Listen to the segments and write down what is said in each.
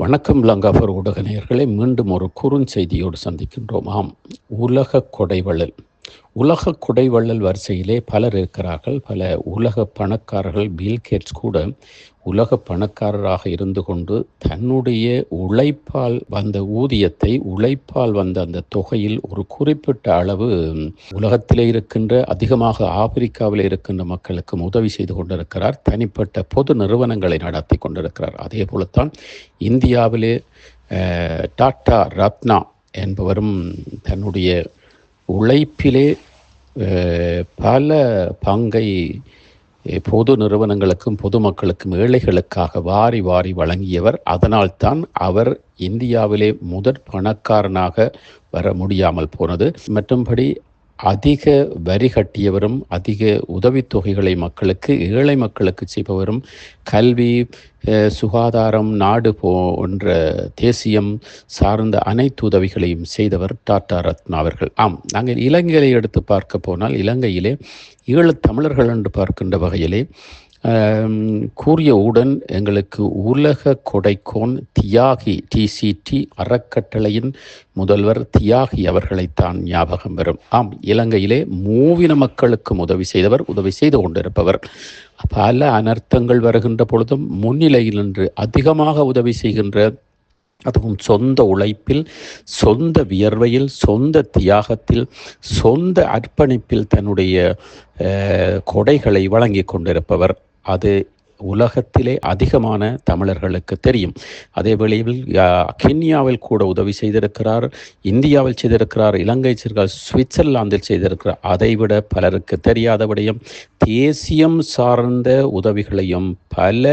வணக்கம் லங்காபர் ஊடக நேயர்களை மீண்டும் ஒரு குறுஞ்செய்தியோடு சந்திக்கின்றோம். ஆம் உலக கொடைவளல் உலக குடைவள்ளல் வரிசையிலே பலர் இருக்கிறார்கள். பல உலக பணக்காரர்கள் பில்கேட்ஸ் கூட உலக பணக்காரராக இருந்து கொண்டு தன்னுடைய உழைப்பால் வந்த ஊதியத்தை உழைப்பால் வந்த அந்த தொகையில் ஒரு குறிப்பிட்ட அளவு உலகத்திலே இருக்கின்ற அதிகமாக ஆப்பிரிக்காவில் இருக்கின்ற மக்களுக்கு உதவி செய்து கொண்டிருக்கிறார். தனிப்பட்ட பொது நிறுவனங்களை நடத்தி கொண்டிருக்கிறார். அதே போலத்தான் இந்தியாவிலே டாட்டா ரத்னா என்பவரும் தன்னுடைய உழைப்பிலே பல பங்கை பொது நிறுவனங்களுக்கும் பொதுமக்களுக்கும் ஏழைகளுக்காக வாரி வாரி வழங்கியவர். அதனால்தான் அவர் இந்தியாவிலே முதற் பணக்காரனாக வர முடியாமல் போனது. மற்றும்படி அதிக வரி கட்டியவரும் அதிக உதவித்தொகைகளை மக்களுக்கு ஏழை மக்களுக்கு செய்பவரும் கல்வி சுகாதாரம் நாடு போன்ற தேசியம் சார்ந்த அனைத்து உதவிகளையும் செய்தவர் டாட்டா ரத்னா அவர்கள். ஆம் நாங்கள் இலங்கையை எடுத்து பார்க்க போனால் இலங்கையிலே ஈழத் தமிழர்கள் என்று பார்க்கின்ற வகையிலே கூறியவுடன் எங்களுக்கு உலக கொடைக்கோன் தியாகி டிசிடி அறக்கட்டளையின் முதல்வர் தியாகி அவர்களைத்தான் ஞாபகம் வரும். ஆம் இலங்கையிலே மூவின மக்களுக்கும் உதவி செய்தவர் உதவி செய்து கொண்டிருப்பவர். பல அனர்த்தங்கள் வருகின்ற பொழுதும் முன்னிலையில் நின்று அதிகமாக உதவி செய்கின்ற அதுவும் சொந்த உழைப்பில் சொந்த வியர்வையில் சொந்த தியாகத்தில் சொந்த அர்ப்பணிப்பில் தன்னுடைய கொடைகளை வழங்கி கொண்டிருப்பவர். அது உலகத்திலே அதிகமான தமிழர்களுக்கு தெரியும். அதே வேளையில் கென்யாவில் கூட உதவி செய்திருக்கிறார் இந்தியாவில் செய்திருக்கிறார் இலங்கை செய்திருக்கிறார் சுவிட்சர்லாந்தில் செய்திருக்கிறார். அதைவிட பலருக்கு தெரியாத விடயம் தேசியம் சார்ந்த உதவிகளையும் பல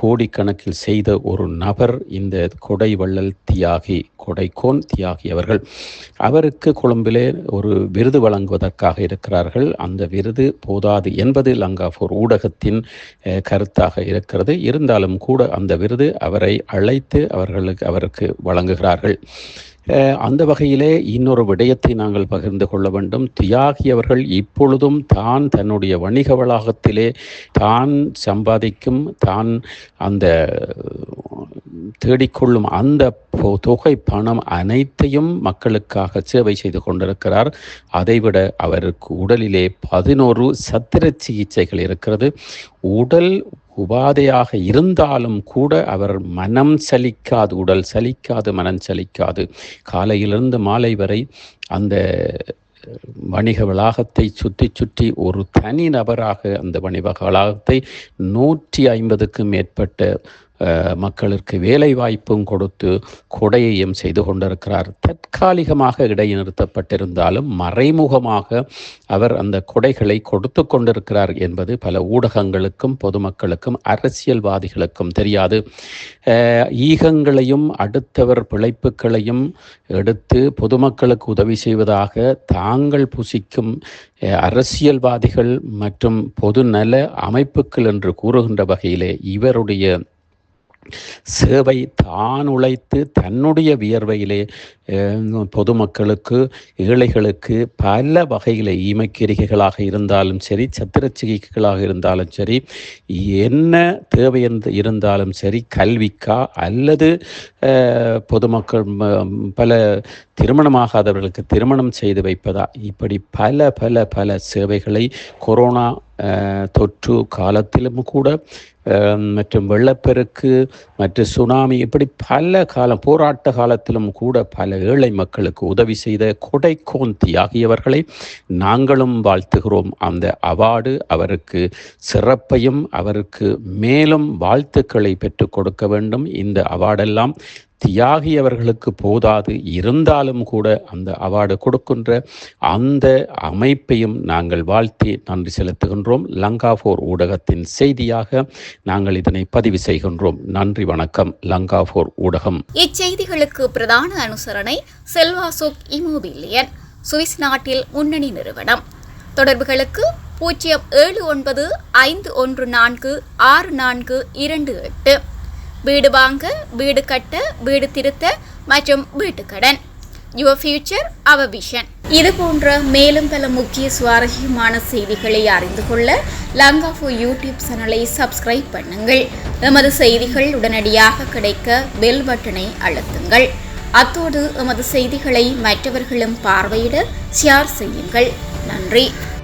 கோடிக்கணக்கில் செய்த ஒரு நபர் இந்த கொடை வள்ளல் தியாகி கொடைக்கோன் தியாகி அவர்கள். அவருக்கு கொழும்பிலே ஒரு விருது வழங்குவதற்காக இருக்கிறார்கள். அந்த விருது போதாது என்பது லங்காபூர் ஊடகத்தின் கருத்தாக இருக்கிறது. இருந்தாலும் கூட அந்த விருது அவரை அழைத்து அவர்களுக்கு அவருக்கு வழங்குகிறார்கள். அந்த வகையிலே இன்னொரு விடயத்தை நாங்கள் பகிர்ந்து கொள்ள வேண்டும். தியாகி அவர்கள் இப்பொழுதும் தான் தன்னுடைய வணிக வளாகத்திலே தான் சம்பாதிக்கும் தான் அந்த தேடிக்கொள்ளும் அந்த பொ- தொகை பணம் அனைத்தையும் மக்களுக்காக சேவை செய்து கொண்டிருக்கிறார். அதைவிட அவருக்கு உடலிலே பதினோரு சத்திர சிகிச்சைகள் இருக்கிறது. உடல் உபாதையாக இருந்தாலும் கூட அவர் மனம் சலிக்காது உடல் சலிக்காது மனம் சலிக்காது. காலையிலிருந்து மாலை வரை அந்த வணிக வளாகத்தை சுற்றி சுற்றி ஒரு தனி நபராக அந்த வணிக வளாகத்தை நூற்றி ஐம்பதுக்கும் மேற்பட்ட மக்களுக்கு வேலை வாய்ப்பும் கொடுத்து கொடையையும் செய்து கொண்டிருக்கிறார். தற்காலிகமாக இடைநிறுத்தப்பட்டிருந்தாலும் மறைமுகமாக அவர் அந்த கொடைகளை கொடுத்து கொண்டிருக்கிறார் என்பது பல ஊடகங்களுக்கும் பொதுமக்களுக்கும் அரசியல்வாதிகளுக்கும் தெரியாது. ஈகங்களையும் அடுத்தவர் பிழைப்புகளையும் எடுத்து பொதுமக்களுக்கு உதவி செய்வதாக தாங்கள் புசிக்கும் அரசியல்வாதிகள் மற்றும் பொதுநல அமைப்புகள் என்று கூறுகின்ற வகையிலே இவருடைய சேவை தான் உழைத்து தன்னுடைய வியர்வையிலே பொதுமக்களுக்கு ஏழைகளுக்கு பல வகையில் ஈமக்கிரிகைகளாக இருந்தாலும் சரி சத்திர சிகிச்சைகளாக இருந்தாலும் சரி என்ன தேவை என்று இருந்தாலும் சரி கல்விக்கா அல்லது பொதுமக்கள் பல திருமணமாகாதவர்களுக்கு திருமணம் செய்து வைப்பதா? இப்படி பல பல பல சேவைகளை கொரோனா தொற்று காலத்திலும் கூட மற்றும் வெள்ளப்பெருக்கு மற்றும் சுனாமி இப்படி பல காலம் போராட்ட காலத்திலும் கூட பல ஏழை மக்களுக்கு உதவி செய்த கொடைக்கோந்தி ஆகியவர்களை நாங்களும் வாழ்த்துகிறோம். அந்த அவார்டு அவருக்கு சிறப்பையும் அவருக்கு மேலும் வாழ்த்துக்களை பெற்றுக் கொடுக்க வேண்டும். இந்த அவார்டெல்லாம் தியாகி அவர்களுக்கு போதாது. இருந்தாலும் கூட அந்த அவார்டு கொடுக்கின்ற அந்த அமைப்பையும் நாங்கள் வாழ்த்தி நன்றி செலுத்துகின்றோம். லங்காபோர் ஊடகத்தின் செய்தியாக நாங்கள் இதனை பதிவு செய்கின்றோம். நன்றி வணக்கம். லங்காபோர் ஊடகம். இச்செய்திகளுக்கு பிரதான அனுசரணை செல்வாசோக் இமோபிலியன் சுவிஸ் நாட்டில் முன்னணி நிறுவனம். தொடர்புகளுக்கு பூஜ்ஜியம் ஏழு ஒன்பது ஐந்து ஒன்று நான்கு ஆறு நான்கு இரண்டு எட்டு. வீடு வாங்க வீடு கட்ட வீடு திருத்த மற்றும் வீட்டுக்கடன் யுவர் ஃபியூச்சர் அவர் விஷன் இது போன்ற மேலும் பல முக்கிய சுவாரஸ்யமான செய்திகளை அறிந்து கொள்ள லங்காஃபோ யூடியூப் சேனலை சப்ஸ்கிரைப் பண்ணுங்கள். எமது செய்திகள் உடனடியாக கிடைக்க பெல் பட்டனை அழுத்துங்கள். அத்தோடு எமது செய்திகளை மற்றவர்களும் பார்வையிட ஷேர் செய்யுங்கள். நன்றி.